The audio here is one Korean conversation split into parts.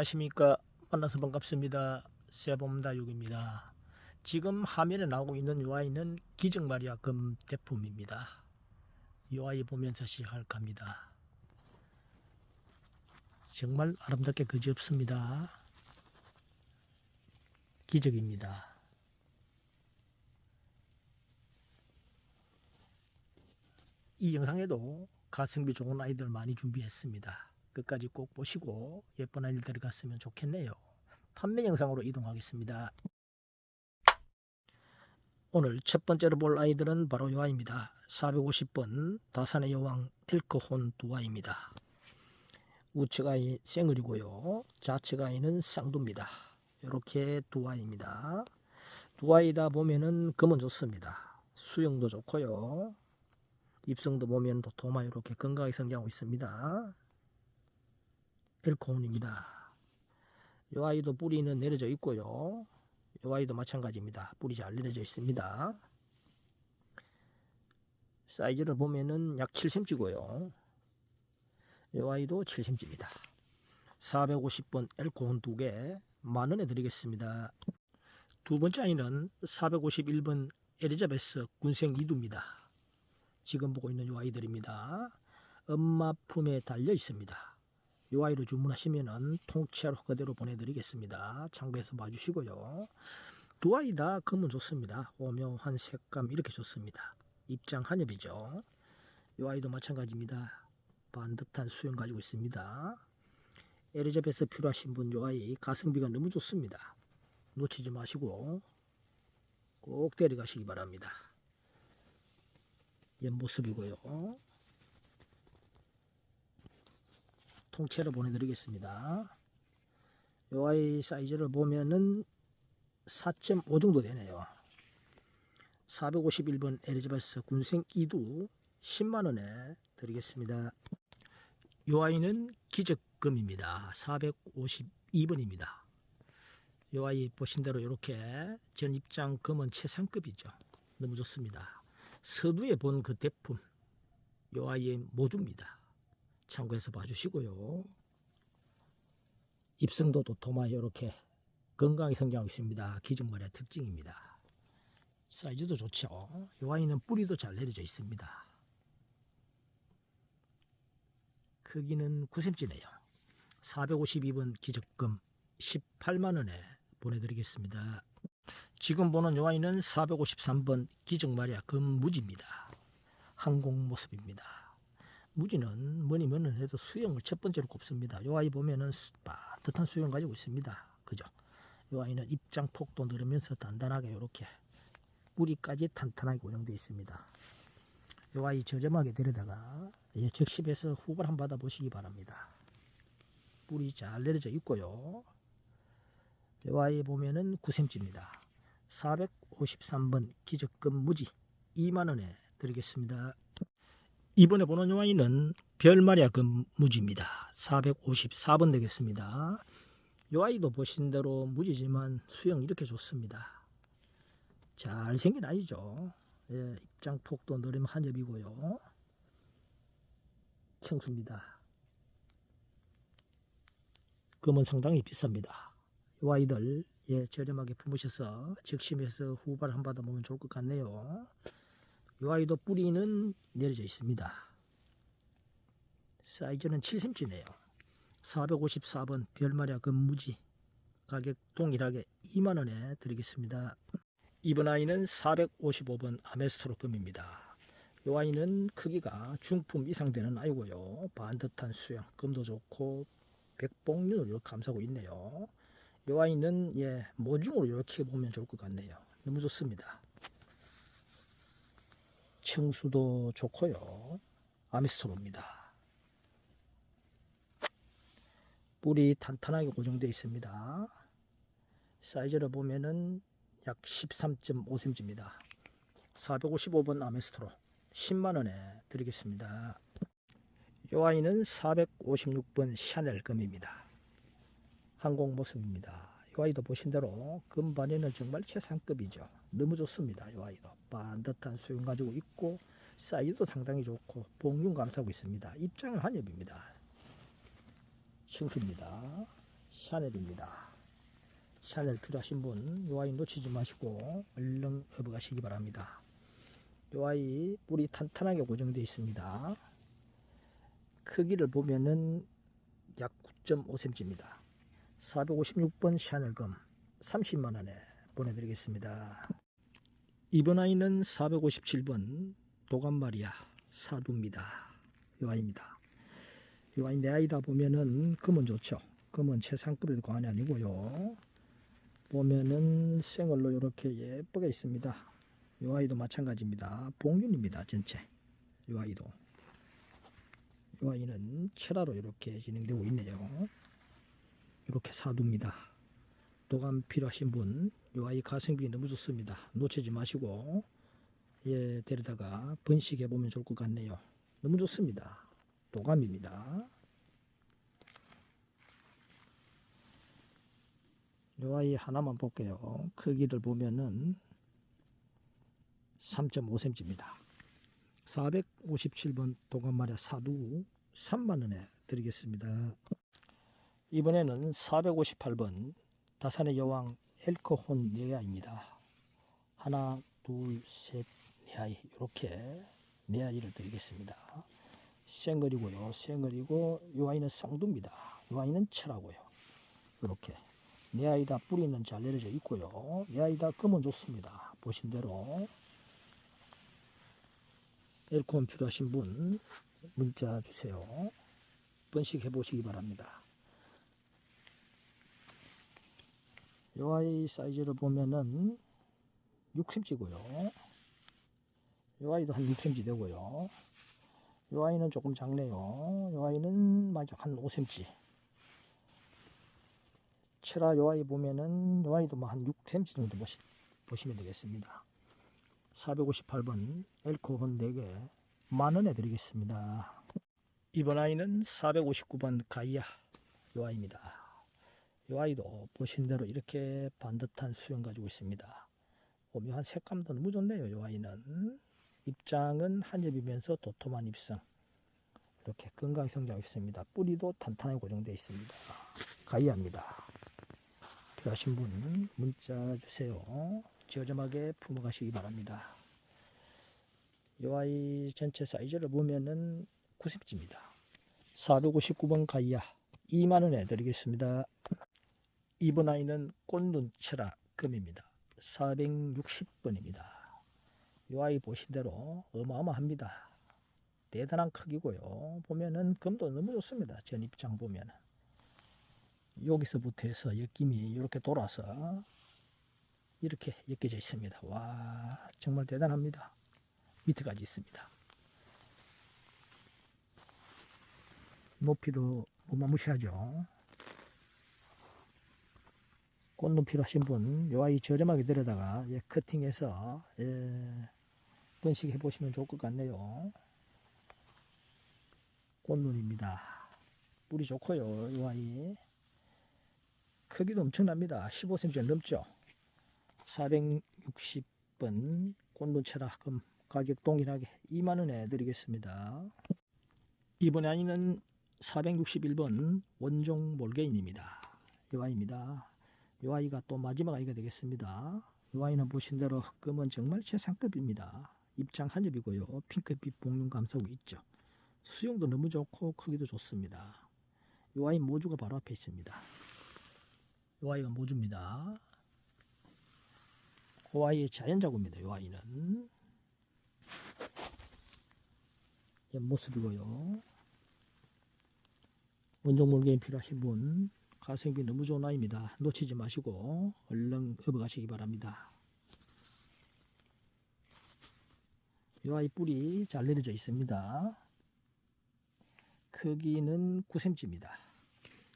안녕하십니까. 만나서 반갑습니다. 세범다 육입니다. 지금 화면에 나오고 있는 이 아이는 기증마리아 금 대품입니다. 이 아이 보면서 시작할까 합니다. 정말 아름답게 그지없습니다. 기적입니다. 이 영상에도 가성비 좋은 아이들 많이 준비했습니다. 끝까지 꼭 보시고 예쁜 아이들 데려갔으면 좋겠네요. 판매 영상으로 이동하겠습니다. 오늘 첫 번째로 볼 아이들은 바로 이 아이입니다. 450번 다산의 여왕 엘크혼 두 아이입니다. 우측 아이 생을이고요. 좌측 아이는 쌍두입니다. 이렇게 두 아이입니다. 두 아이 다 보면은 금은 좋습니다. 수영도 좋고요. 입성도 보면 도토마 이렇게 건강하게 성장하고 있습니다. 엘코온입니다. 이 아이도 뿌리는 내려져 있고요. 이 아이도 마찬가지입니다. 뿌리 잘 내려져 있습니다. 사이즈를 보면은 약 7cm고요. 이 아이도 7cm입니다. 450번 엘코온 두개 만원에 드리겠습니다. 두 번째 아이는 451번 에리자베스 군생 이두입니다. 지금 보고 있는 이 아이들입니다. 엄마 품에 달려 있습니다. 이 아이로 주문하시면은 통째로 그대로 보내드리겠습니다. 참고해서 봐주시고요. 두 아이 다 검은 좋습니다. 오묘한 색감 이렇게 좋습니다. 입장 한엽이죠. 이 아이도 마찬가지입니다. 반듯한 수영 가지고 있습니다. 에리자베스 필요하신 분이 아이 가성비가 너무 좋습니다. 놓치지 마시고 꼭 데려가시기 바랍니다. 옆모습이고요. 통째로 보내드리겠습니다. 요 아이 사이즈를 보면은 4.5 정도 되네요. 451번 에리자베스 군생 2두 10만원에 드리겠습니다. 요 아이는 기적금입니다. 452번입니다. 요 아이 보신 대로 이렇게 전 입장 금은 최상급이죠. 너무 좋습니다. 서두에 본 그 대품 요 아이의 모주입니다. 참고해서 봐주시고요. 입성도 도토마 이렇게 건강하게 성장하고 있습니다. 기준머리의 특징입니다. 사이즈도 좋죠. 요 아이는 뿌리도 잘 내려져 있습니다. 크기는 9cm네요. 452번 기적금 18만원에 보내드리겠습니다. 지금 보는 요 아이는 453번 기정마리아 금무지입니다. 항공 모습입니다. 무지는 뭐니 뭐니 해도 수영을 첫 번째로 꼽습니다. 요 아이 보면은 빠듯한 수영 가지고 있습니다. 그죠? 요 아이는 입장 폭도 늘으면서 단단하게 이렇게 뿌리까지 탄탄하게 고정되어 있습니다. 요 아이 저렴하게 데려다가 예, 적십에서 후발 한번 받아보시기 바랍니다. 뿌리 잘 내려져 있고요. 요 아이 보면은 9cm입니다. 453번 기적금 무지 2만원에 드리겠습니다. 이번에 보는 요 아이는 별마리아 금 무지입니다. 454번 되겠습니다. 요 아이도 보신 대로 무지지만 수영 이렇게 좋습니다. 잘생긴 아이죠. 예, 입장 폭도 느림 한엽이고요. 청수입니다. 금은 상당히 비쌉니다. 요 아이들 예, 저렴하게 품으셔서 적심해서 후발 한 받아 보면 좋을 것 같네요. 요 아이도 뿌리는 내려져 있습니다. 사이즈는 7cm네요. 454번 별마리아 금무지 가격 동일하게 2만원에 드리겠습니다. 이번 아이는 455번 아메스트로 금입니다. 요 아이는 크기가 중품 이상 되는 아이고요. 반듯한 수영, 금도 좋고 이렇게 감싸고 있네요. 요 아이는 예 모중으로 이렇게 보면 좋을 것 같네요. 너무 좋습니다. 청수도 좋고요. 아미스토로입니다. 뿌리 탄탄하게 고정되어 있습니다. 사이즈를 보면은 약 13.5cm입니다. 455번 아메스토로 10만원에 드리겠습니다. 요 아이는 456번 샤넬 금입니다. 항공 모습입니다. 이 아이도 보신 대로 금반에는 정말 최상급이죠. 너무 좋습니다. 이 아이도 반듯한 수영 가지고 있고 사이즈도 상당히 좋고 복륜 감싸고 있습니다. 입장은 한엽입니다. 청수입니다. 샤넬입니다. 샤넬 필요하신 분, 요 아이 놓치지 마시고 얼른 업어가시기 바랍니다. 요 아이 뿌리 탄탄하게 고정되어 있습니다. 크기를 보면은 약 9.5cm입니다. 456번 샤넬금 30만원에 보내드리겠습니다. 이번 아이는 457번 도감마리아 사두입니다. 요 아이입니다. 요 아이 내 아이다 보면은 금은 좋죠. 금은 최상급의 관이 아니고요. 보면은 생얼로 이렇게 예쁘게 있습니다. 요 아이도 마찬가지입니다. 봉균입니다. 전체. 요 아이도. 요 아이는 철화로 이렇게 진행되고 있네요. 이렇게 사두입니다. 도감 필요하신 분, 요 아이 가성비 너무 좋습니다. 놓치지 마시고, 예, 데려다가 번식해 보면 좋을 것 같네요. 너무 좋습니다. 도감입니다. 요 아이 하나만 볼게요. 크기를 보면은 3.5cm입니다. 457번 도감마랴 사두 3만원에 드리겠습니다. 이번에는 458번 다산의 여왕 엘코혼 네아입니다. 하나, 둘, 셋, 네 아이 이렇게 네 아이를 드리겠습니다. 생얼이고요. 생얼이고 요 아이는 쌍두입니다. 요 아이는 철하고요. 이렇게 네 아이 다 뿌리는 잘 내려져 있고요. 네 아이 다 금은 좋습니다. 보신 대로 엘코혼 필요하신 분 문자 주세요. 번식 해 보시기 바랍니다. 요 아이 사이즈를 보면은 6cm고요. 요 아이도 한 6cm 되고요. 요 아이는 조금 작네요. 요 아이는 만약 한 5cm. 칠화 요 아이 보면은 요 아이도 뭐한 6cm 정도 보시, 보시면 되겠습니다. 458번 엘코혼 4개 만원에 드리겠습니다. 이번 아이는 459번 가이아 요 아이입니다. 요 아이도 보신 대로 이렇게 반듯한 수영 가지고 있습니다. 오묘한 색감도 너무 좋네요. 요 아이는 입장은 한엽이면서 도톰한 입성 이렇게 건강 성장하고 있습니다. 뿌리도 탄탄하게 고정되어 있습니다. 가이아입니다. 필요하신 분 문자 주세요. 저렴하게 품어가시기 바랍니다. 요 아이 전체 사이즈를 보면은 90지입니다. 459번 가이아 2만원에 드리겠습니다. 이번 아이는 꽃눈치라 금입니다. 460번입니다. 요 아이 보신 대로 어마어마합니다. 대단한 크기고요. 보면은 금도 너무 좋습니다. 전 입장 보면은. 여기서부터 해서 엮임이 이렇게 돌아서 이렇게 엮여져 있습니다. 와, 정말 대단합니다. 밑에까지 있습니다. 높이도 무마무시하죠. 꽃눈 필요하신 분, 요 아이 저렴하게 데려다가 예, 커팅해서 예, 번식해 보시면 좋을 것 같네요. 꽃눈입니다. 뿌리 좋고요, 요 아이. 크기도 엄청납니다. 15cm 넘죠. 460번 꽃눈 철학금 가격 동일하게 2만원에 드리겠습니다. 이번에 아이는 461번 원종 몰개인입니다. 요 아이입니다. 요 아이가 또 마지막 아이가 되겠습니다. 요 아이는 보신 대로 흑금은 정말 최상급입니다. 입장 한엽이고요. 핑크빛 복륜 감싸고 있죠. 수영도 너무 좋고 크기도 좋습니다. 요 아이 모주가 바로 앞에 있습니다. 요 아이가 모주입니다. 그 아이의 자연자구입니다. 요 아이는 옆모습이고요. 원종 몰개인 필요하신 분 가성비 너무 좋은 아이입니다. 놓치지 마시고 얼른 업어가시기 바랍니다. 요 아이 뿌리 잘 내려져 있습니다. 크기는 9cm입니다.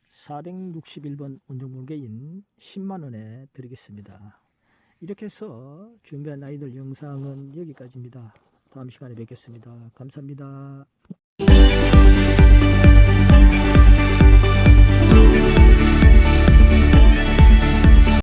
461번 원종몰개인 10만원에 드리겠습니다. 이렇게 해서 준비한 아이들 영상은 여기까지입니다. 다음 시간에 뵙겠습니다. 감사합니다.